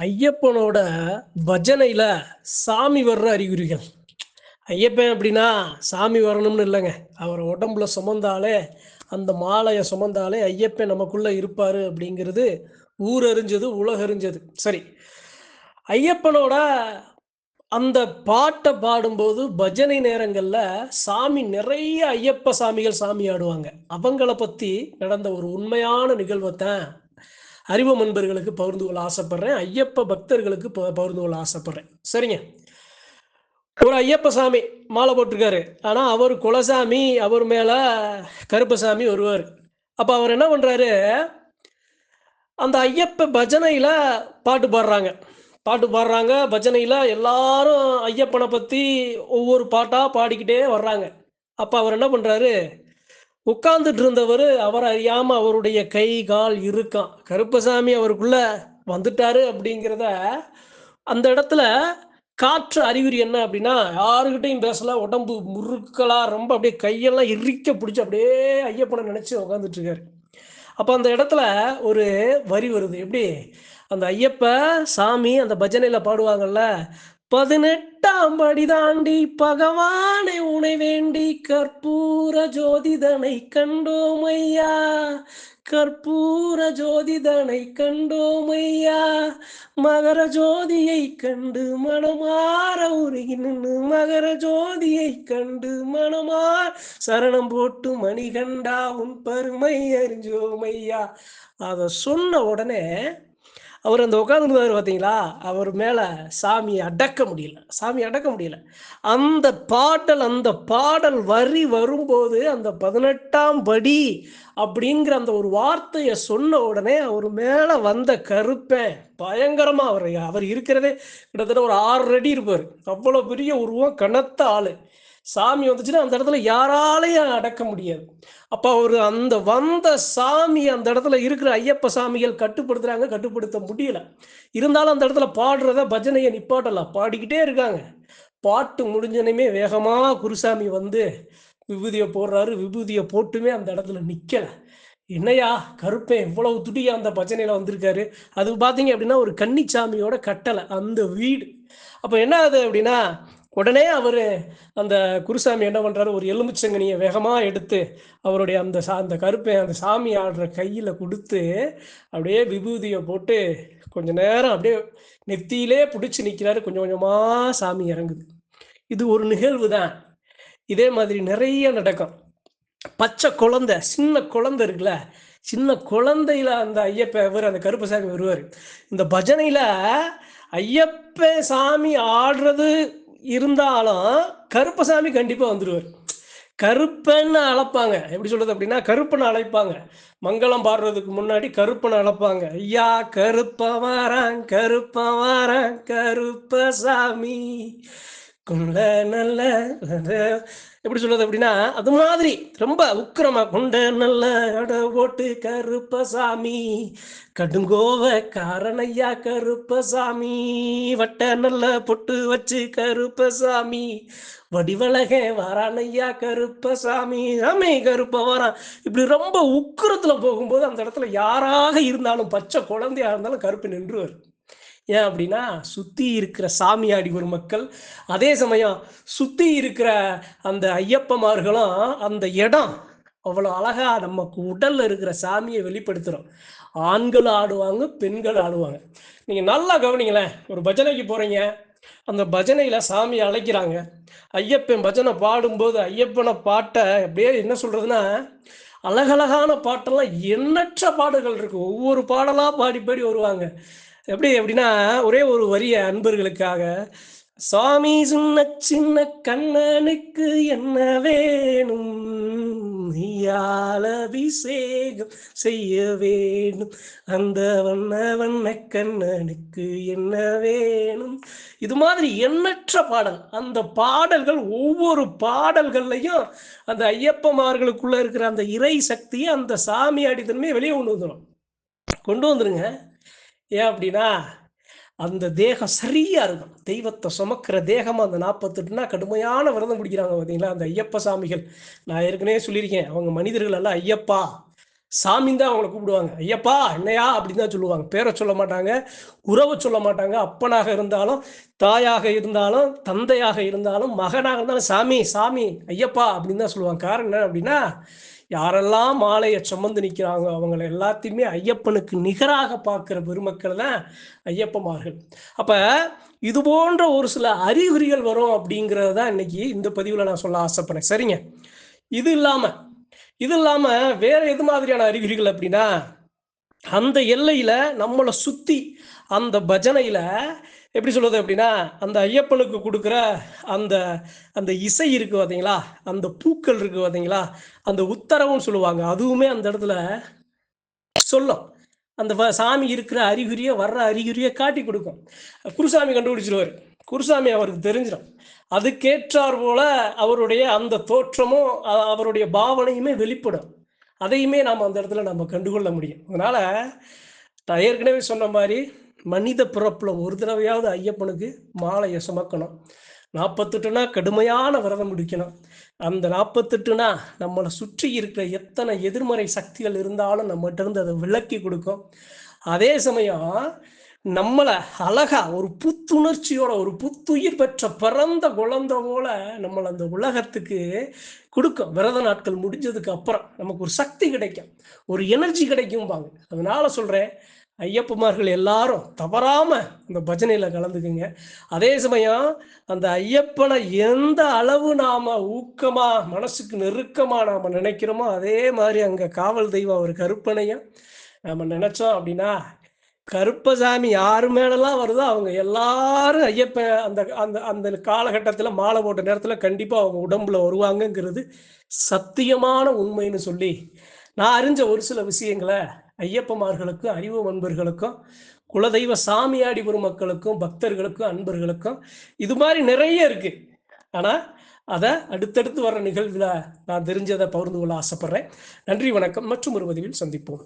ஐயப்பனோட பஜனையில் சாமி வர்ற அறிகுறிகள். ஐயப்பன் அப்படின்னா சாமி வரணும்னு இல்லைங்க. அவர் உடம்புல சுமந்தாலே அந்த மாலையை சுமந்தாலே ஐயப்பன் நமக்குள்ளே இருப்பார் அப்படிங்கிறது ஊர் அறிஞ்சது உலக அறிஞ்சது சரி. ஐயப்பனோட அந்த பாட்டை பாடும்போது பஜனை நேரங்களில் சாமி நிறைய ஐயப்ப சாமிகள் சாமி ஆடுவாங்க. அவங்கள பற்றி நடந்த ஒரு உண்மையான நிகழ்வை தான் அறிவு நண்பர்களுக்கு பகிர்ந்து கொள்ள ஆசைப்படுறேன். ஐயப்ப பக்தர்களுக்கு ப- பகிர்ந்து கொள்ள ஆசைப்படுறேன். சரிங்க. ஒரு ஐயப்ப சாமி மாலை போட்டிருக்காரு. ஆனால் அவர் குலசாமி அவர் மேலே கருப்பசாமி வருவார். அப்போ அவர் என்ன பண்ணுறாரு அந்த ஐயப்ப பஜனையில் பாட்டு பாடுறாங்க. பாட்டு பாடுறாங்க. பஜனையில் எல்லாரும் ஐயப்பனை பற்றி ஒவ்வொரு பாட்டாக பாடிக்கிட்டே வர்றாங்க. அப்போ அவர் என்ன பண்ணுறாரு உட்கார்ந்துட்டு இருந்தவர் அவர் அறியாமல் அவருடைய கை கால் இருக்கான் கருப்பசாமி அவருக்குள்ள வந்துட்டாரு அப்படிங்கிறத அந்த இடத்துல காற்று அறிகுறி என்ன அப்படின்னா யாருக்கிட்டையும் பேசல. உடம்பு முறுக்கலா ரொம்ப அப்படியே கையெல்லாம் இறுக்க பிடிச்சி அப்படியே ஐயப்பனை நினச்சி உட்காந்துட்டு இருக்காரு அப்போ அந்த இடத்துல ஒரு வரி வருது. எப்படி? அந்த ஐயப்ப சாமி அந்த பஜனையில் பாடுவாங்கல்ல பதினெட்டாம் படி தாண்டி பகவானை உனை வேண்டி கற்பூர ஜோதிதனை கண்டோம் ஐயா. கற்பூர ஜோதிதனை கண்டோம் ஐயா. மகர ஜோதியை கண்டு மனமாற உருகி நின்று மகர ஜோதியை கண்டு மனமார் சரணம் போட்டு மணிகண்டா உன் பெருமை அறிஞ்சோமையா அதை சொன்ன உடனே அவர் அந்த உட்காந்துருந்தாரு பார்த்தீங்களா? அவர் மேலே சாமியை அடக்க முடியல. சாமி அடக்க முடியல. அந்த பாடல் அந்த பாடல் வரி வரும்போது அந்த பதினெட்டாம் படி அப்படிங்கிற அந்த ஒரு வார்த்தையை சொன்ன உடனே அவர் மேலே வந்த கருப்பேன் பயங்கரமாக அவர் அவர் இருக்கிறதே கிட்டத்தட்ட ஒரு ஆறு அடி இருப்பார். அவ்வளோ பெரிய உருவம் கனத்த ஆள். சாமி வந்துச்சுன்னா அந்த இடத்துல யாராலையும் அடக்க முடியாது. அப்போ அவர் அந்த வந்த சாமி அந்த இடத்துல இருக்கிற ஐயப்ப சாமிகள் கட்டுப்படுத்துகிறாங்க கட்டுப்படுத்த முடியல. இருந்தாலும் அந்த இடத்துல பாடுறத பஜனையை நிப்பாட்டலாம். பாடிக்கிட்டே இருக்காங்க. பாட்டு முடிஞ்சனையுமே வேகமாக குருசாமி வந்து விபூதியை போடுறாரு. விபூதியை போட்டுமே அந்த இடத்துல நிற்கலை என்னையா கருப்பேன் இவ்வளவு துடியா அந்த பஜனையில் வந்திருக்காரு. அது பார்த்தீங்க அப்படின்னா ஒரு கன்னிச்சாமியோட கட்டளை. அந்த வீடு. அப்போ என்ன ஆகுது அப்படின்னா உடனே அவர் அந்த குருசாமி என்ன பண்ணுறாரு ஒரு எலுமிச்சங்கனியை வேகமாக எடுத்து அவருடைய அந்த சா அந்த கருப்பை அந்த சாமி ஆடுற கையில் கொடுத்து அப்படியே விபூதியை போட்டு கொஞ்ச நேரம் அப்படியே நெத்தியிலே பிடிச்சி நிற்கிறாரு கொஞ்சம் கொஞ்சமாக சாமி இறங்குது. இது ஒரு நிகழ்வு தான். இதே மாதிரி நிறைய நடக்கும். பச்சை குழந்தை சின்ன குழந்தை இருக்குல்ல சின்ன குழந்தையில அந்த ஐயப்ப இவர் அந்த கருப்பசாமி வருவார். இந்த பஜனையில் ஐயப்ப சாமி ஆடுறது இருந்தாலும் கருப்பசாமி கண்டிப்பாக வந்துடுவார் கருப்பன்னு அழைப்பாங்க. எப்படி சொல்றது அப்படின்னா கருப்பனை அழைப்பாங்க. மங்களம் பாடுறதுக்கு முன்னாடி கருப்பனை அழைப்பாங்க. ஐயா கருப்ப வாரான் கருப்ப வாரான் கருப்பசாமி. நல்ல எப்படி சொல்றது அப்படின்னா அது மாதிரி ரொம்ப உக்கிரமா கொண்ட நல்ல அட ஓட்டு கருப்பசாமி கடுங்கோவ காரணையா கருப்பசாமி வட்ட நல்ல பொட்டு வச்சு கருப்பசாமி வடிவழக வாரானையா கருப்பசாமி ஆமே கருப்ப வாரான் இப்படி ரொம்ப உக்கிரத்துல போகும்போது அந்த இடத்துல யாராக இருந்தாலும் பச்சை குழந்தையா இருந்தாலும் கருப்பு நின்றுவார். ஏன் அப்படின்னா சுத்தி இருக்கிற சாமியாடி ஒரு மக்கள் அதே சமயம் சுத்தி இருக்கிற அந்த ஐயப்பமார்களும் அந்த இடம் அவ்வளோ அழகா நமக்கு உடல்ல இருக்கிற சாமியை வெளிப்படுத்துறோம். ஆண்கள் ஆடுவாங்க பெண்கள் ஆடுவாங்க. நீங்க நல்லா கவனிங்களேன் ஒரு பஜனைக்கு போறீங்க அந்த பஜனையில சாமி அழைக்கிறாங்க. ஐயப்பன் பஜனை பாடும்போது ஐயப்பனை பாட்டை அப்படியே என்ன சொல்றதுன்னா அழகழகான பாட்டெல்லாம் எண்ணற்ற பாடல்கள் இருக்கு. ஒவ்வொரு பாடலாக பாடி பாடி வருவாங்க. எப்படி எப்படின்னா ஒரே ஒரு வரிய அன்பர்களுக்காக சுவாமி சின்ன சின்ன கண்ணனுக்கு என்ன வேணும்? நீயால் அபிஷேகம் செய்ய வேணும் அந்த வண்ண வண்ண கண்ணனுக்கு என்ன வேணும்? இது மாதிரி எண்ணற்ற பாடல். அந்த பாடல்கள் ஒவ்வொரு பாடல்கள்லையும் அந்த ஐயப்பமார்களுக்குள்ள இருக்கிற அந்த இறை சக்தியை அந்த சாமி அடித்தன்மையை வெளியே கொண்டு வந்துடும் கொண்டு வந்துருங்க. ஏன் அப்படின்னா அந்த தேகம் சரியா இருக்கும் தெய்வத்தை சுமக்கிற தேகமா அந்த நாற்பத்தெட்டுனா கடுமையான விரதம் பிடிக்கிறாங்க பார்த்தீங்களா அந்த ஐயப்ப சாமிகள். நான் ஏற்கனவே சொல்லியிருக்கேன் அவங்க மனிதர்கள் எல்லாம் ஐயப்பா. சாமின்னு தான் அவங்களை கூப்பிடுவாங்க. ஐயப்பா என்னையா? அப்படின்னு தான் சொல்லுவாங்க. பேரை சொல்ல மாட்டாங்க உறவை சொல்ல மாட்டாங்க. அப்பனாக இருந்தாலும் தாயாக இருந்தாலும் தந்தையாக இருந்தாலும் மகனாக இருந்தாலும் சாமி சாமி ஐயப்பா அப்படின்னு தான் சொல்லுவாங்க. காரணம் என்ன அப்படின்னா யாரெல்லாம் மாலையை சுமந்து நிற்கிறாங்க அவங்கள எல்லாத்தையுமே ஐயப்பனுக்கு நிகராக பார்க்குற பெருமக்கள் தான் ஐயப்பமார்கள். அப்போ இது போன்ற ஒரு சில அறிகுறிகள் வரும் அப்படிங்கிறது தான் இன்னைக்கு இந்த பதிவில் நான் சொல்ல ஆசைப்பட்றேன். சரிங்க. இது இல்லாமல் இது இல்லாமல் வேற எது மாதிரியான அறிகுறிகள் அப்படின்னா அந்த எல்லையில் நம்மளை சுற்றி அந்த பஜனையில் எப்படி சொல்றது அப்படின்னா அந்த ஐயப்பனுக்கு கொடுக்குற அந்த அந்த இசை இருக்கு பார்த்தீங்களா அந்த பூக்கள் இருக்கு பார்த்தீங்களா அந்த உத்தரவுன்னு சொல்லுவாங்க. அதுவுமே அந்த இடத்துல சொல்லும். அந்த வ- சாமி இருக்கிற அறிகுறியை வர்ற அறிகுறியை காட்டி கொடுக்கும். குருசாமி கண்டுபிடிச்சிருவார். குருசாமி அவருக்கு தெரிஞ்சிடும். அதுக்கேற்றார் போல அவருடைய அந்த தோற்றமும் அவருடைய பாவனையுமே வெளிப்படும். அதையுமே நாம் அந்த இடத்துல நம்ம கண்டுகொள்ள முடியும். அதனால் நான் ஏற்கனவே சொன்ன மாதிரி மனித பிறப்பில் ஒரு தடவையாவது ஐயப்பனுக்கு மாலையை சுமக்கணும் நாற்பத்தெட்டுனா கடுமையான விரதம் முடிக்கணும். அந்த நாற்பத்தெட்டுனா நம்மளை சுற்றி இருக்கிற எத்தனை எதிர்மறை சக்திகள் இருந்தாலும் நம்மகிட்ட இருந்து அதை விளக்கி கொடுக்கும். அதே சமயம் நம்மளை அழகா ஒரு புத்துணர்ச்சியோட ஒரு புத்துயிர் பெற்ற பிறந்த குழந்தை போல நம்மளை அந்த உலகத்துக்கு கொடுக்கும். விரத நாட்கள் முடிஞ்சதுக்கு அப்புறம் நமக்கு ஒரு சக்தி கிடைக்கும். ஒரு எனர்ஜி கிடைக்கும்பாங்க அதனால சொல்றேன் ஐயப்பமார்கள் எல்லாரும் தவறாம அந்த பஜனையில கலந்துக்குங்க. அதே சமயம் அந்த ஐயப்பனை எந்த அளவு நாம ஊக்கமா மனசுக்கு நெருக்கமா நாம நினைக்கிறோமோ அதே மாதிரி அங்க காவல் தெய்வம் ஒரு கருப்பனையும் நம்ம நினைச்சோம் அப்படின்னா கருப்பசாமி யாரு மேலெல்லாம் வருதோ அவங்க எல்லாரும் ஐயப்ப அந்த அந்த அந்த காலகட்டத்தில் மாலை போட்ட நேரத்தில் கண்டிப்பாக அவங்க உடம்புல வருவாங்கங்கிறது சத்தியமான உண்மைன்னு சொல்லி நான் அறிஞ்ச ஒரு சில விஷயங்களை ஐயப்பமார்களுக்கும் அறிவு அன்பர்களுக்கும் குலதெய்வ சாமியாடி பெருமக்களுக்கும் பக்தர்களுக்கும் அன்பர்களுக்கும் இது மாதிரி நிறைய இருக்கு. ஆனால் அதை அடுத்தடுத்து வர நிகழ்வில் நான் தெரிஞ்சதை பகிர்ந்து கொள்ள ஆசைப்படுறேன். நன்றி வணக்கம். மற்றும் ஒரு பதிவில் சந்திப்போம்.